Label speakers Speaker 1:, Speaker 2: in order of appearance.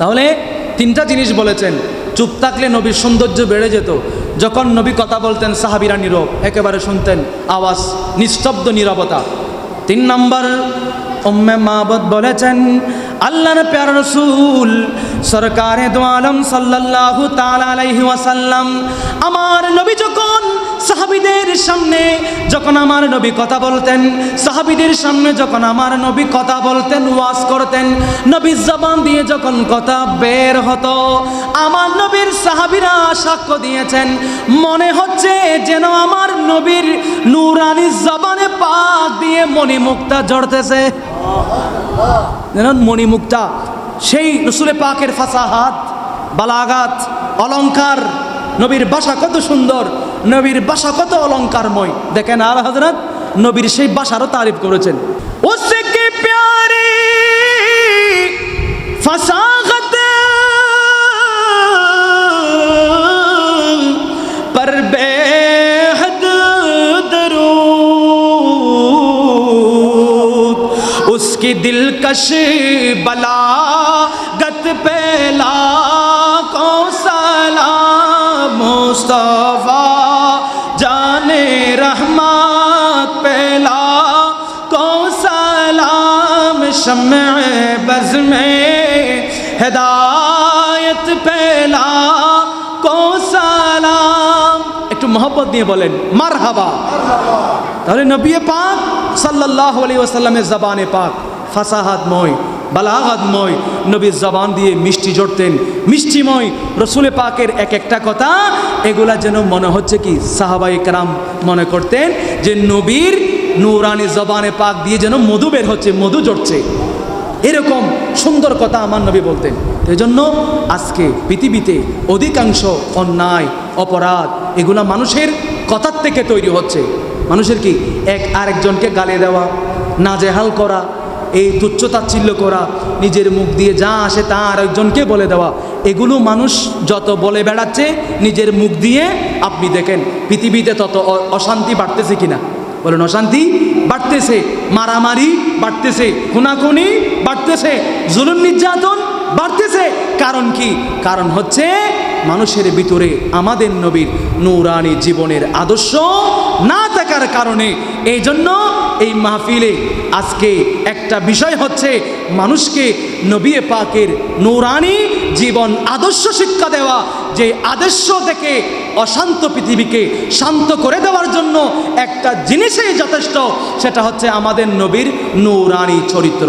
Speaker 1: তাহলে তিনটা জিনিস বলেছেন। চুপ থাকলে নবীর সৌন্দর্য বেড়ে যেত। যখন নবী কথা বলতেন, সাহাবিরা নীরব, একেবারে শুনতেন, আওয়াজ, নিস্তব্ধ নিরবতা। তিন নম্বর, উম্মে মাহবত বলেছেন, আল্লাহর প্যার রসুল সরকারে দো আলম সাল্লাল্লাহু তাআলা আলাইহি ওয়াসাল্লাম আমার নবী যখন সাহাবিদের সামনে যখন আমার নবী কথা বলতেন, সাহাবিদের সামনে যখন আমার নবী কথা বলতেন, ওয়াজ করতেন, নবীর জবান দিয়ে যখন কথা বের হতো, আমার নবীর সাহাবিরা সাক্ষ্য দিয়েছেন, মনে হচ্ছে যেন আমার নবীর নুরানি জবানে পাক দিয়ে মণিমুক্তা জড়তেছে যেন মণিমুক্তা সেই রসুলে পাকের ফাসাহাত, বালাগাত অলঙ্কার নবীর বাসা কত সুন্দর, নবীর বাসা কত অলঙ্কারময় দেখেন আর হজরত নবীর সেই বাসারও তারিফ করেছেন। কে প্যারে ফসাগত کی دلکش بلا گت پہلا لاکھوں سلا مصطفیٰ؟ جان رحمت پہلا لاکھوں سلام شمع بز میں؟ ہدایت پہلا لاکھوں سلام ایک محبت دیے بولیں مرحبا۔ مرحبا۔ نبی پاک صلی اللہ علیہ وسلم زبان پاک۔ ফাসাহাতময় বালাহাতময় নবীর জবান দিয়ে মিষ্টি জড়তেন। মিষ্টিময়, রসুলে পাকের এক একটা কথা, এগুলা যেন মনে হচ্ছে কি সাহাবাই কারাম মনে করতেন, যে নবীর নুরানি জবানে পাক দিয়ে যেন মধু বের হচ্ছে, মধু জড়ছে। এরকম সুন্দর কথা আমার নবী বলতেন। এই জন্য আজকে পৃথিবীতে অধিকাংশ অন্যায়, অপরাধ এগুলা মানুষের কথার থেকে তৈরি হচ্ছে। মানুষের কি এক আরেকজনকে গালে দেওয়া, নাজেহাল করা এই তুচ্ছতাচ্ছিল্য করা, নিজের মুখ দিয়ে যা আসে তা আরেকজনকে বলে দেওয়া। এগুলো মানুষ যত বলে বেড়াচ্ছে, নিজের মুখ দিয়ে আপনি দেখেন, পৃথিবীতে তত অশান্তি বাড়তেছে কিনা? বলুন, অশান্তি বাড়তেছে, মারামারি বাড়তেছে, খুনাখুনি বাড়তেছে, জুলুম নির্যাতন বাড়তেছে। কারণ কি? কারণ হচ্ছে মানুষের ভিতরে আমাদের নবীর নৌরানি জীবনের আদর্শ না থাকার কারণে এই জন্য এই মাহফিলে আজকে একটা বিষয় হচ্ছে মানুষকে নবী পাকের নৌরানি জীবন আদর্শ শিক্ষা দেওয়া, যে আদর্শ থেকে অশান্ত পৃথিবীকে শান্ত করে দেওয়ার জন্য একটা জিনিসই যথেষ্ট, সেটা হচ্ছে আমাদের নবীর নৌরানি চরিত্র।